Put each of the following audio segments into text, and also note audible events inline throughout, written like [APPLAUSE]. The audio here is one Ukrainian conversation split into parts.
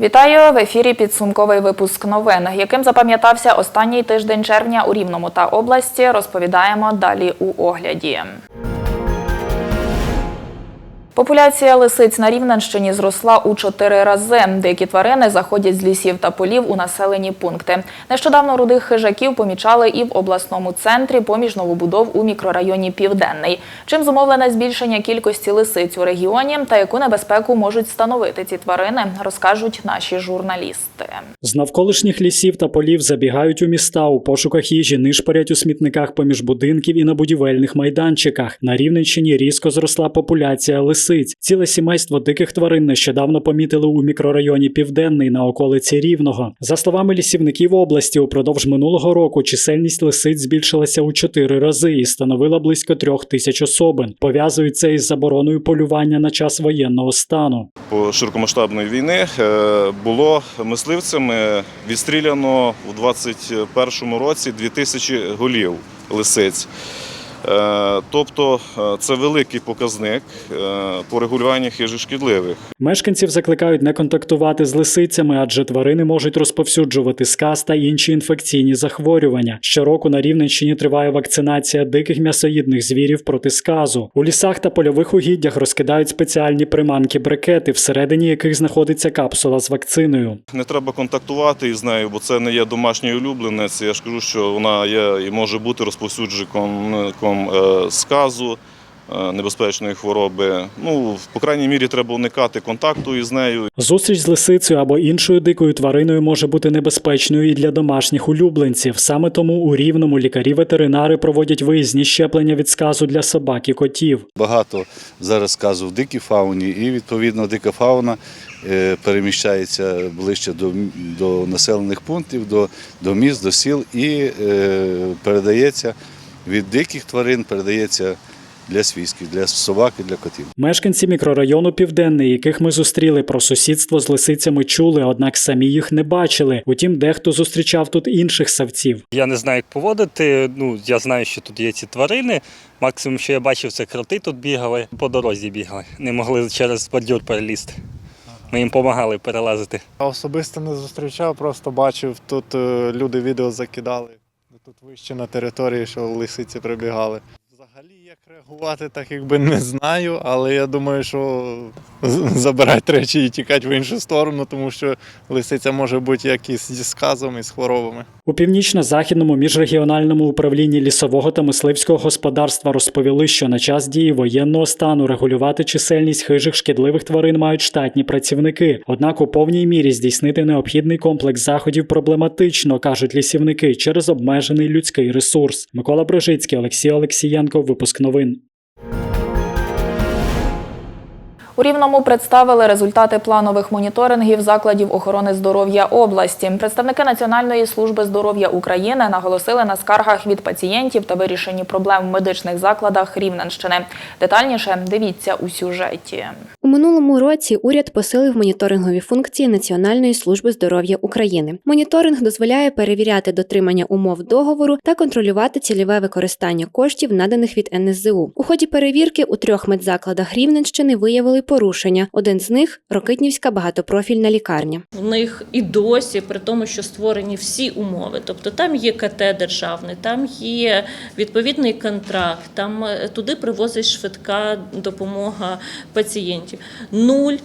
Вітаю в ефірі. Підсумковий випуск новин, яким запам'ятався останній тиждень червня у Рівному та області. Розповідаємо далі у огляді. Популяція лисиць на Рівненщині зросла у чотири рази. Деякі тварини заходять з лісів та полів у населені пункти. Нещодавно рудих хижаків помічали і в обласному центрі поміж новобудов у мікрорайоні Південний. Чим зумовлене збільшення кількості лисиць у регіоні та яку небезпеку можуть становити ці тварини, розкажуть наші журналісти. З навколишніх лісів та полів забігають у міста у пошуках їжі, нишпорять у смітниках поміж будинків і на будівельних майданчиках. На Рівненщині різко зросла популяція лисиць. Ціле сімейство диких тварин нещодавно помітили у мікрорайоні Південний на околиці Рівного. За словами лісівників області, упродовж минулого року чисельність лисиць збільшилася у чотири рази і становила близько трьох тисяч особин. Пов'язують це із забороною полювання на час воєнного стану. по широкомасштабної війни е, було мисливцями відстріляно у 2021 році 2000 голів лисиць. Е, Тобто е, це великий показник е, по регулюванню хижих шкідливих. Мешканців закликають не контактувати з лисицями, адже тварини можуть розповсюджувати сказ та інші інфекційні захворювання. Щороку на Рівненщині триває вакцинація диких м'ясоїдних звірів проти сказу. У лісах та польових угіддях розкидають спеціальні приманки брикети, всередині яких знаходиться капсула з вакциною. Не треба контактувати із нею, бо це не є домашній улюбленець. Я ж кажу, що вона є і може бути розповсюджником е, сказу. е, Небезпечної хвороби. Ну, по крайній мірі, треба уникати контакту із нею. Зустріч з лисицею або іншою дикою твариною може бути небезпечною і для домашніх улюбленців. Саме тому у рівному лікарі-ветеринари проводять виїзні щеплення від сказу для собак і котів. Багато зараз сказу в дикій фауні, і відповідно дика фауна е, переміщається ближче до, до населених пунктів, до, до міст, до сіл і е, передається від диких тварин, передається для свійських, для собак і для котів. Мешканці мікрорайону Південний, яких ми зустріли про сусідство з лисицями, чули, однак самі їх не бачили. Утім, дехто зустрічав тут інших савців. Я не знаю, як поводити. Ну, я знаю, що тут є ці тварини. Максимум, що я бачив, це кроти тут бігали, по дорозі бігали. Не могли через бордюр перелізти. Ми їм допомагали перелазити. Особисто не зустрічав, просто бачив, тут е, люди відео закидали. Тут вище на території, що лисиці прибігали. Взагалі, як реагувати, так якби не знаю, але я думаю, що забирати речі і тікати в іншу сторону, тому що лисиця може бути як із зі сказом, і з хворобами. У північно-західному міжрегіональному управлінні лісового та мисливського господарства розповіли, що на час дії воєнного стану регулювати чисельність хижих шкідливих тварин мають штатні працівники. Однак у повній мірі здійснити необхідний комплекс заходів проблематично, кажуть лісівники, через обмежений людський ресурс. Микола Брижицький, Олексій Олексієнко. Випуск новин. У Рівному представили результати планових моніторингів закладів охорони здоров'я області. Представники Національної служби здоров'я України наголосили на скаргах від пацієнтів та вирішенні проблем в медичних закладах Рівненщини. Детальніше дивіться у сюжеті. У минулому році уряд посилив моніторингові функції Національної служби здоров'я України. Моніторинг дозволяє перевіряти дотримання умов договору та контролювати цільове використання коштів, наданих від НСЗУ. У ході перевірки у трьох медзакладах Рівненщини виявили порушення. Один з них Рокитнівська багатопрофільна лікарня. В них і досі, при тому, що створені всі умови. Тобто там є КТ державне, там є відповідний контракт, там е, туди привозить швидка допомога пацієнтів. Нуль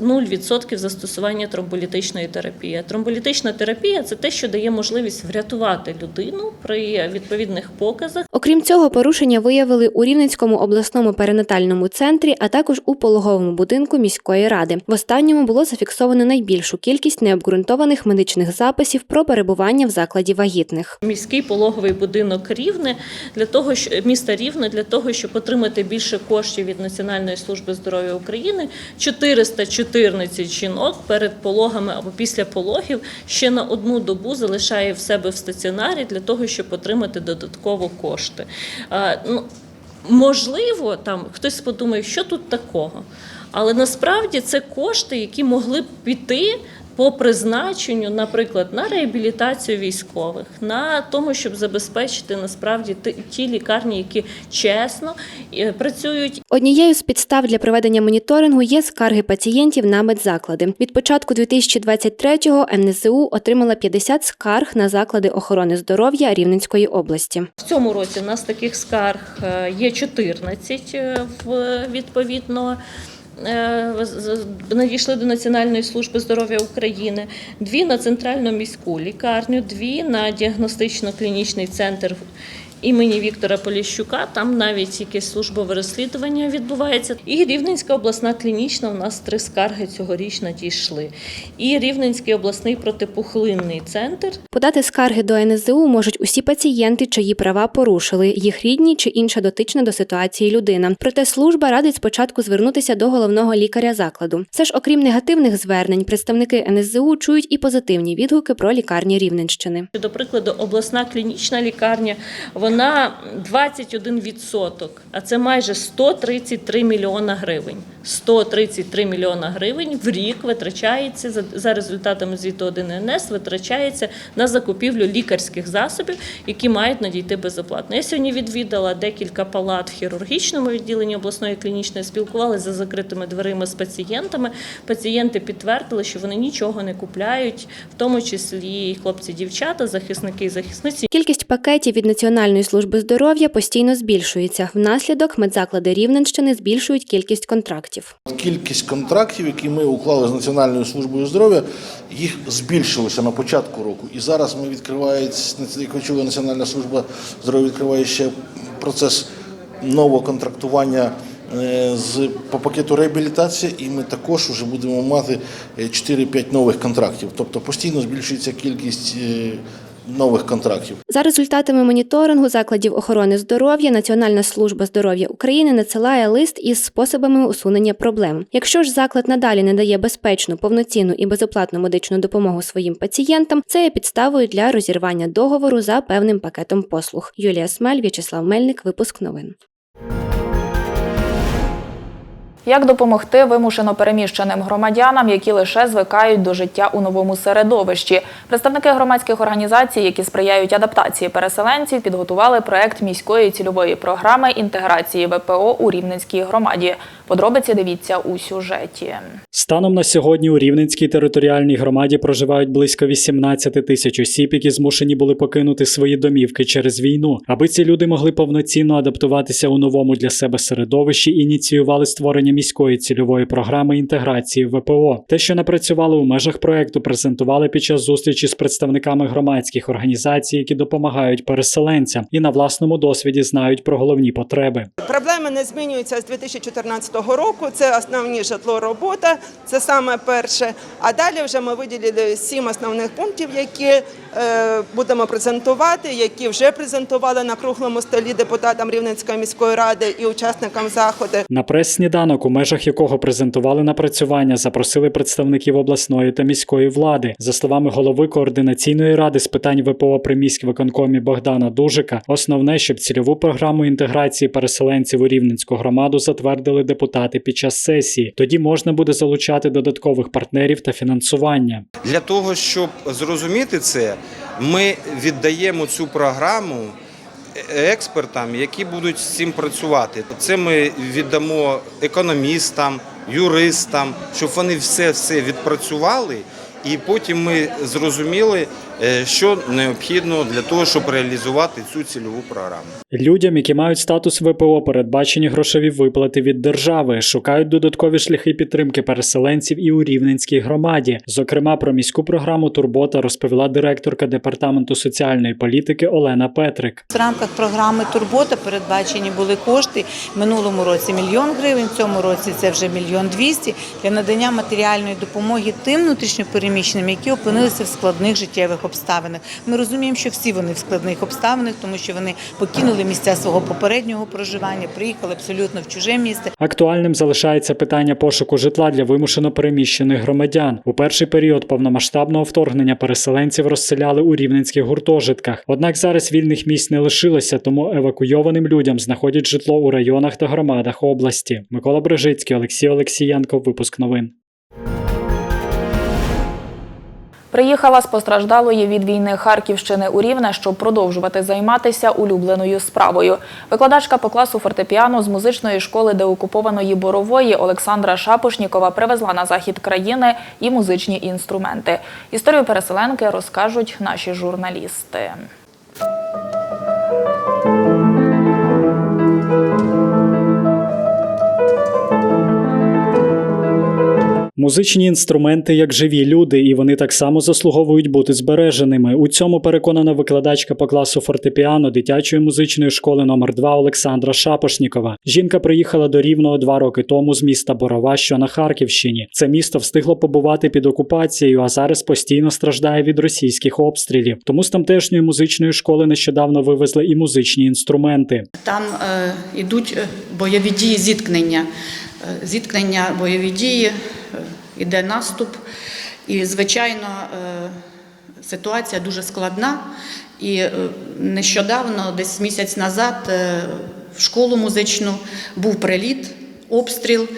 нуль відсотків застосування тромболітичної терапії. Тромболітична терапія це те, що дає можливість врятувати людину при відповідних показах. Окрім цього, порушення виявили у Рівненському обласному перинатальному центрі, а також у пологовому будинку міської ради. В останньому було зафіксовано найбільшу кількість необґрунтованих медичних записів про перебування в закладі вагітних. Міський пологовий будинок Рівне для того, що міста Рівне для того, щоб отримати більше коштів від Національної служби здоров'я України, 414 жінок перед пологами або після пологів ще на одну добу залишає в себе в стаціонарі для того, щоб отримати додатково кошти. Ну, Можливо, там хтось подумає, що тут такого. Але насправді це кошти, які могли б піти по призначенню, наприклад, на реабілітацію військових, на тому, щоб забезпечити насправді ті- лікарні, які чесно е, працюють Однією з підстав для проведення моніторингу є скарги пацієнтів на медзаклади. Від початку 2023-го НСЗУ отримала 50 скарг на заклади охорони здоров'я Рівненської області. В цьому році в нас таких скарг е, є 14 е, в відповідно. Е, Надійшли до Національної служби здоров'я України, дві на центральну міську лікарню, дві на діагностично-клінічний центр імені Віктора Поліщука. Там навіть якесь службове розслідування відбувається. І Рівненська обласна клінічна у нас три скарги цьогоріч надійшли. І Рівненський обласний протипухлинний центр Подати скарги до НСЗУ можуть усі пацієнти, чиї права порушили, їх рідні чи інша дотична до ситуації людина. Проте служба радить спочатку звернутися до головного лікаря закладу. Все ж, окрім негативних звернень, представники НСЗУ чують і позитивні відгуки про лікарні Рівненщини. До прикладу, обласна клінічна лікарня вона 21%, а це майже 133 мільйона гривень. 133 мільйона гривень в рік витрачається за, за результатами звіту 1 НС, витрачається на закупівлю лікарських засобів, які мають надійти безоплатно. Я сьогодні відвідала декілька палат в хірургічному відділенні обласної клінічної, спілкувалася за закритими дверима з пацієнтами. Пацієнти підтвердили, що вони нічого не купляють, в тому числі і хлопці-дівчата, захисники і захисниці. Кількість пакетів від Національної служби здоров'я постійно збільшується. Внаслідок медзаклади Рівненщини збільшують кількість контрактів. Кількість контрактів, які ми уклали з Національною службою здоров'я, їх збільшилося на початку року. І зараз ми відкриваємо, як ви чули, Національна служба здоров'я відкриває ще процес нового контрактування е, з по пакету реабілітація, і ми також вже будемо мати е, 4-5 нових контрактів. Тобто постійно збільшується кількість е, нових контрактів. За результатами моніторингу закладів охорони здоров'я Національна служба здоров'я України надсилає лист із способами усунення проблем. Якщо ж заклад надалі не дає безпечну, повноцінну і безоплатну медичну допомогу своїм пацієнтам, це є підставою для розірвання договору за певним пакетом послуг. Юлія Смель, В'ячеслав Мельник, випуск новин. Як допомогти вимушено переміщеним громадянам, які лише звикають до життя у новому середовищі? Представники громадських організацій, які сприяють адаптації переселенців, підготували проект міської цільової програми інтеграції ВПО у Рівненській громаді. Подробиці дивіться у сюжеті. Станом на сьогодні у Рівненській територіальній громаді проживають близько 18 тисяч осіб, які змушені були покинути свої домівки через війну. Аби ці люди могли повноцінно адаптуватися у новому для себе середовищі, ініціювали створення міської цільової програми інтеграції ВПО. Те, що напрацювали у межах проекту, презентували під час зустрічі з представниками громадських організацій, які допомагають переселенцям і на власному досвіді знають про головні потреби. Проблеми не змінюються з 2014 року. Це основні житло, робота, це саме перше. А далі вже ми виділили сім основних пунктів, які е, будемо презентувати, які вже презентували на круглому столі депутатам Рівненської міської ради і учасникам заходу. На прес-сніданок, у межах якого презентували напрацювання, запросили представників обласної та міської влади. За словами голови координаційної ради з питань ВПО при міськвиконкомі Богдана Дужика, основне, щоб цільову програму інтеграції переселенців у Рівненську громаду затвердили депутати під час сесії. Тоді можна буде залучати додаткових партнерів та фінансування. Для того, щоб зрозуміти це, ми віддаємо цю програму експертам, які будуть з цим працювати. Це ми віддамо економістам, юристам, щоб вони все все відпрацювали, і потім ми зрозуміли, що необхідно для того, щоб реалізувати цю цільову програму. Людям, які мають статус ВПО, передбачені грошові виплати від держави, шукають додаткові шляхи підтримки переселенців і у Рівненській громаді. Зокрема, про міську програму Турбота розповіла директорка департаменту соціальної політики Олена Петрик. В рамках програми Турбота передбачені були кошти в минулому році мільйон гривень. В цьому році це вже мільйон двісті для надання матеріальної допомоги тим внутрішньопереміщеним, які опинилися в складних життєвих обставинах. Ми розуміємо, що всі вони в складних обставинах, тому що вони покинули місця свого попереднього проживання, приїхали абсолютно в чуже місце. Актуальним залишається питання пошуку житла для вимушено переміщених громадян. У перший період повномасштабного вторгнення переселенців розселяли у рівненських гуртожитках. Однак зараз вільних місць не лишилося, тому евакуйованим людям знаходять житло у районах та громадах області. Микола Брижицький, Олексій Олексієнко. Випуск новин. Приїхала з постраждалої від війни Харківщини у Рівне, щоб продовжувати займатися улюбленою справою. Викладачка по класу фортепіано з музичної школи деокупованої Борової Олександра Шапошнікова привезла на захід країни і музичні інструменти. Історію переселенки розкажуть наші журналісти. Музичні інструменти як живі люди, і вони так само заслуговують бути збереженими. У цьому переконана викладачка по класу фортепіано дитячої музичної школи номер 2 Олександра Шапошнікова. Жінка приїхала до Рівного два роки тому з міста Борова, що на Харківщині. Це місто встигло побувати під окупацією, а зараз постійно страждає від російських обстрілів. Тому з тамтешньої музичної школи нещодавно вивезли і музичні інструменти. Там е, йдуть е, бойові дії зіткнення. Е, Зіткнення, бойові дії, е, іде наступ. І, звичайно, е, ситуація дуже складна. І нещодавно, десь місяць назад, в школу музичну був приліт, обстріл,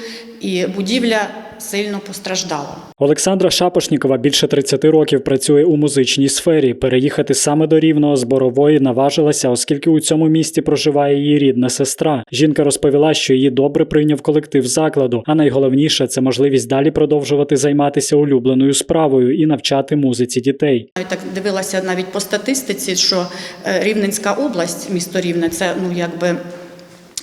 і будівля сильно постраждала. Олександра Шапошнікова більше 30 років працює у музичній сфері. Переїхати саме до Рівного з Борової наважилася, оскільки у цьому місті проживає її рідна сестра. Жінка розповіла, що її добре прийняв колектив закладу, а найголовніше це можливість далі продовжувати займатися улюбленою справою і навчати музиці дітей. Я так дивилася навіть по статистиці, що е, Рівненська область, місто Рівне, це ну якби.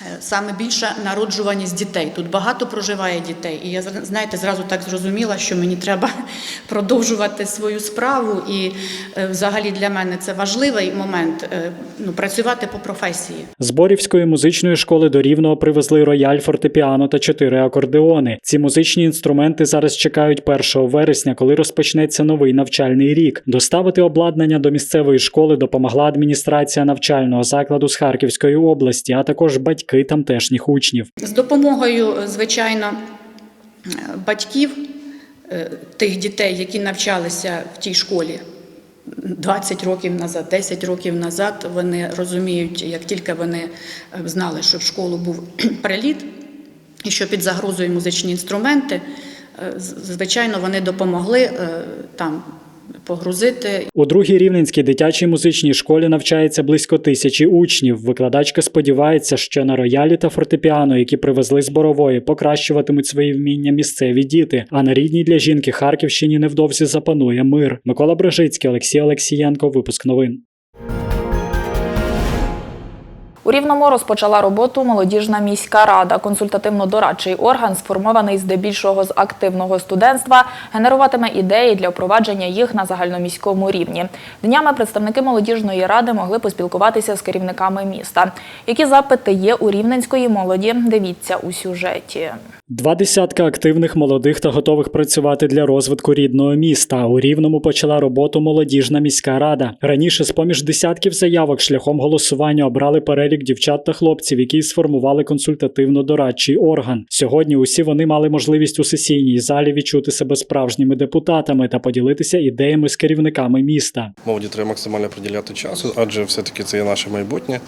Е, Саме більша народжуваність дітей. Тут багато проживає дітей. І я знаєте, зразу так зрозуміла, що мені треба [LAUGHS] продовжувати свою справу. І е, взагалі для мене це важливий момент е, ну, працювати по професії. З Борівської музичної школи до Рівного привезли рояль, фортепіано та чотири акордеони. Ці музичні інструменти зараз чекають 1 вересня, коли розпочнеться новий навчальний рік. Доставити обладнання до місцевої школи допомогла адміністрація навчального закладу з Харківської області, а також батьки тамтешніх учнів. З допомогою, звичайно, батьків е, тих дітей, які навчалися в тій школі 20 років назад, 10 років назад, вони розуміють, як тільки вони е, знали, що в школу був [CLEARS THROAT] приліт і що під загрозою музичні інструменти, е, звичайно, вони допомогли там погрузити У другій рівненській дитячій музичній школі навчається близько тисячі учнів. Викладачка сподівається, що на роялі та фортепіано, які привезли з борової, покращуватимуть свої вміння місцеві діти. А на рідній для жінки Харківщині невдовзі запанує мир. Микола Брежицький, Олексій Олексієнко. Випуск новин. У Рівному розпочала роботу молодіжна міська рада. Консультативно-дорадчий орган, сформований здебільшого з активного студентства, генеруватиме ідеї для впровадження їх на загальноміському рівні. Днями представники молодіжної ради могли поспілкуватися з керівниками міста. Які запити є у рівненської молоді? Дивіться у сюжеті. Два десятка активних молодих та готових працювати для розвитку рідного міста. У Рівному почала роботу молодіжна міська рада. Раніше з поміж десятків заявок шляхом голосування обрали перелік дівчат та хлопців, які сформували консультативно-дорадчий орган. Сьогодні усі вони мали можливість у сесійній залі відчути себе справжніми депутатами та поділитися ідеями з керівниками міста. Молоді треба максимально приділяти часу, адже все-таки це є наше майбутнє.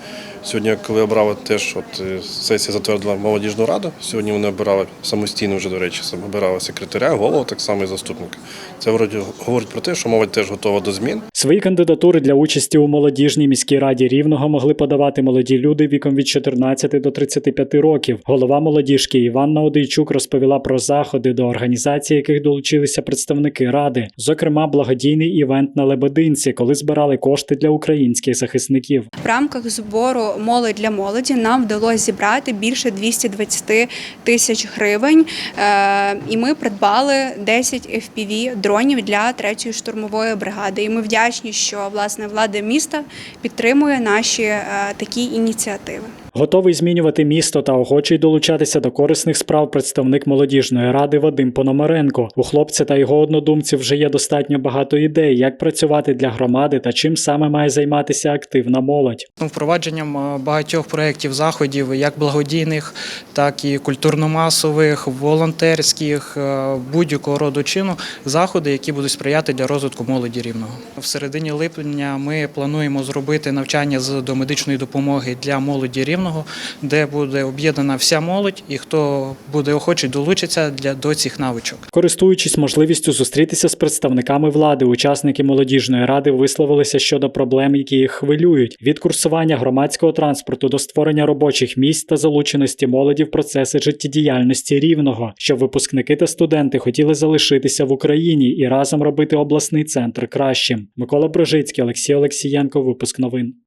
Сьогодні, коли обрали теж, от е, сесія затвердила молодіжну раду. Сьогодні вони обирали самостійно вже, до речі, сам обирали секретаря, голову, так само і заступника. Це вроді говорить про те, що молодь теж готова до змін. Свої кандидатури для участі у молодіжній міській раді рівного могли подавати молоді люди віком від 14 до 35 років. Голова молодіжки Іванна Одийчук розповіла про заходи, до організації яких долучилися представники ради, зокрема благодійний івент на Лебединці, коли збирали кошти для українських захисників. В рамках збору молодь для молоді нам вдалося зібрати більше 220 тисяч гривень, Е, і ми придбали 10 FPV дронів для третьої штурмової бригади. І ми вдячні, що власне влада міста підтримує наші е, такі ініціативи. Готовий змінювати місто та охочий долучатися до корисних справ представник молодіжної ради Вадим Пономаренко. У хлопця та його однодумців вже є достатньо багато ідей, як працювати для громади та чим саме має займатися активна молодь. Ну, Впровадженням е, багатьох проєктів заходів, як благодійних, так і культурно-масових, волонтерських, е, будь-якого роду чину, заходи, які будуть сприяти для розвитку молоді рівного. В середині липня ми плануємо зробити навчання з домедичної допомоги для молоді рівного. Районного, де буде об'єднана вся молодь, і хто буде охочий долучиться для до цих навичок. Користуючись можливістю зустрітися з представниками влади, учасники молодіжної ради висловилися щодо проблем, які їх хвилюють: від курсування громадського транспорту до створення робочих місць та залученості молоді в процеси життєдіяльності рівного, щоб випускники та студенти хотіли залишитися в Україні і разом робити обласний центр кращим. Микола Брожицький, Олексій Олексієнко, випуск новин.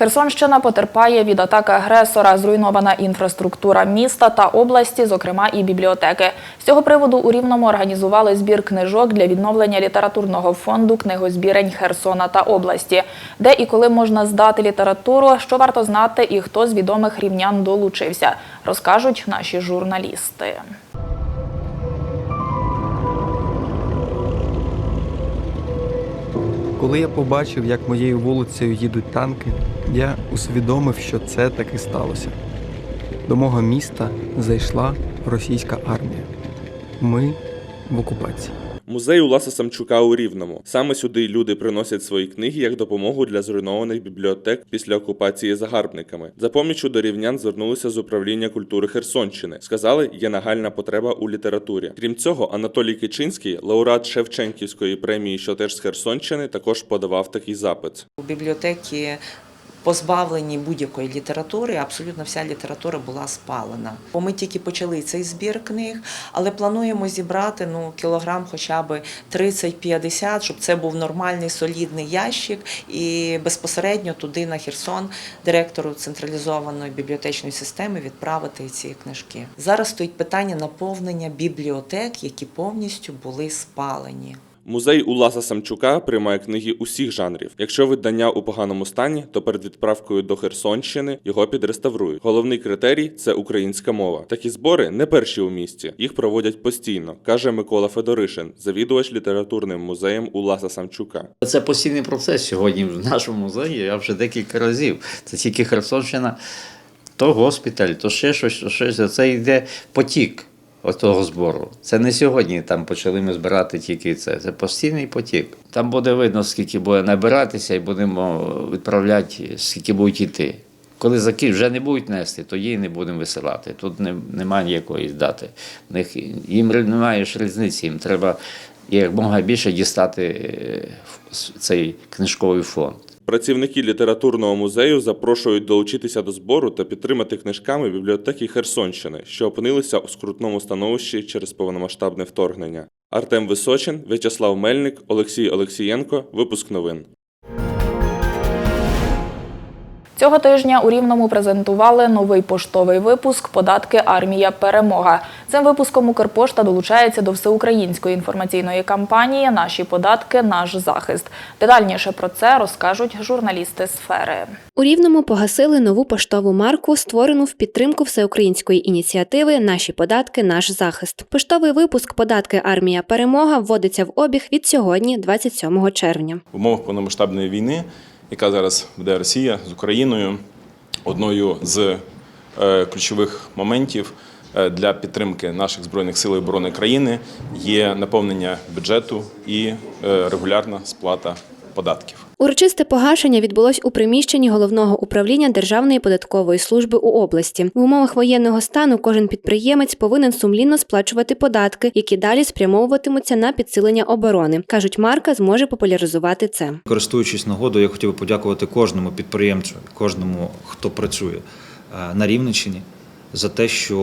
Херсонщина потерпає від атаки агресора, зруйнована інфраструктура міста та області, зокрема і бібліотеки. З цього приводу у Рівному організували збір книжок для відновлення літературного фонду книгозбірень Херсона та області, де і коли можна здати літературу, що варто знати і хто з відомих рівнян долучився, розкажуть наші журналісти. Коли я побачив, як моєю вулицею їдуть танки, я усвідомив, що це таки сталося. До мого міста зайшла російська армія. Ми в окупації. Музей Уласа Самчука у Рівному. Саме сюди люди приносять свої книги як допомогу для зруйнованих бібліотек після окупації загарбниками. За помічю до рівнян звернулися з управління культури Херсонщини. Сказали, є нагальна потреба у літературі. Крім цього, Анатолій Кичинський, лауреат Шевченківської премії, що теж з Херсонщини, також подавав такий запит. У бібліотеки позбавлені будь-якої літератури, абсолютно вся література була спалена. Бо ми тільки почали цей збір книг, але плануємо зібрати ну кілограм, хоча б 30-50, щоб це був нормальний солідний ящик, і безпосередньо туди на Херсон директору централізованої бібліотечної системи відправити ці книжки. Зараз стоїть питання наповнення бібліотек, які повністю були спалені. Музей Уласа Самчука приймає книги усіх жанрів. Якщо видання у поганому стані, то перед відправкою до Херсонщини його підреставрують. Головний критерій це українська мова. Такі збори не перші у місті. Їх проводять постійно, каже Микола Федоришин, завідувач літературним музеєм Уласа Самчука. Це постійний процес сьогодні в нашому музеї. Я вже декілька разів. Це тільки Херсонщина, то госпіталь, то ще щось, то щось. Це йде потік. Отого збору. Це не сьогодні там почали ми збирати тільки це. Це постійний потік. Там буде видно, скільки буде набиратися, і будемо відправляти, скільки будуть йти. Коли заки вже не будуть нести, то її не будемо висилати. Тут не, немає ніякої дати. В них їм немає ж різниці, їм треба якомога більше дістати е, цей книжковий фонд. Працівники літературного музею запрошують долучитися до збору та підтримати книжками бібліотеки Херсонщини, що опинилися у скрутному становищі через повномасштабне вторгнення. Артем Височин, В'ячеслав Мельник, Олексій Олексієнко. Випуск новин. Цього тижня у Рівному презентували новий поштовий випуск Податки Армія Перемога. Цим випуском Укрпошта долучається до всеукраїнської інформаційної кампанії Наші податки, наш захист. Детальніше про це розкажуть журналісти сфери. У Рівному погасили нову поштову марку, створену в підтримку всеукраїнської ініціативи Наші податки, наш захист. Поштовий випуск Податки Армія Перемога вводиться в обіг від сьогодні, 27 червня. В умовах повномасштабної війни, яка зараз веде Росія з Україною, одною з е, ключових моментів е, для підтримки наших збройних сил і оборони країни є наповнення бюджету і е, регулярна сплата податків. Урочисте погашення відбулось у приміщенні головного управління Державної податкової служби у області. В умовах воєнного стану кожен підприємець повинен сумлінно сплачувати податки, які далі спрямовуватимуться на підсилення оборони. кажуть, марка зможе популяризувати це. Користуючись нагодою, я хотів би подякувати кожному підприємцю, кожному, хто працює е, на Рівненщині, за те, що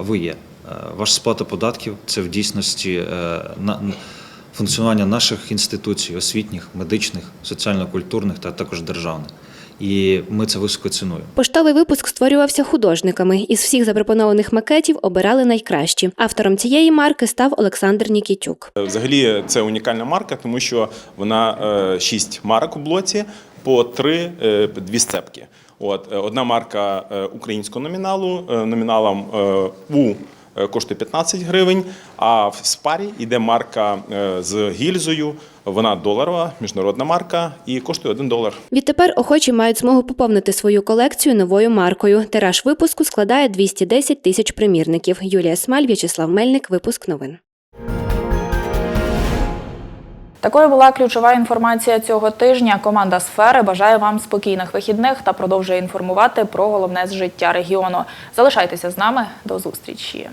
е, ви є. Е, Ваша сплата податків це в дійсності на- функціонування наших інституцій, освітніх, медичних, соціально-культурних та також державних. І ми це високо цінуємо. Поштовий випуск створювався художниками. Із всіх запропонованих макетів обирали найкращі. Автором цієї марки став Олександр Нікітюк. Взагалі це унікальна марка, тому що вона е, шість марок у блоці по три е, дві сцепки. От е, одна марка е, українського номіналу, е, номіналом е, У е, коштує 15 гривень. А в спарі йде марка е, з гільзою. Вона доларова, міжнародна марка і коштує 1 долар. Відтепер охочі мають змогу поповнити свою колекцію новою маркою. Тираж випуску складає 210 тисяч примірників. Юлія Смаль, В'ячеслав Мельник. Випуск новин. Такою була ключова інформація цього тижня. Команда сфери бажає вам спокійних вихідних та продовжує інформувати про головне з життя регіону. Залишайтеся з нами. До зустрічі.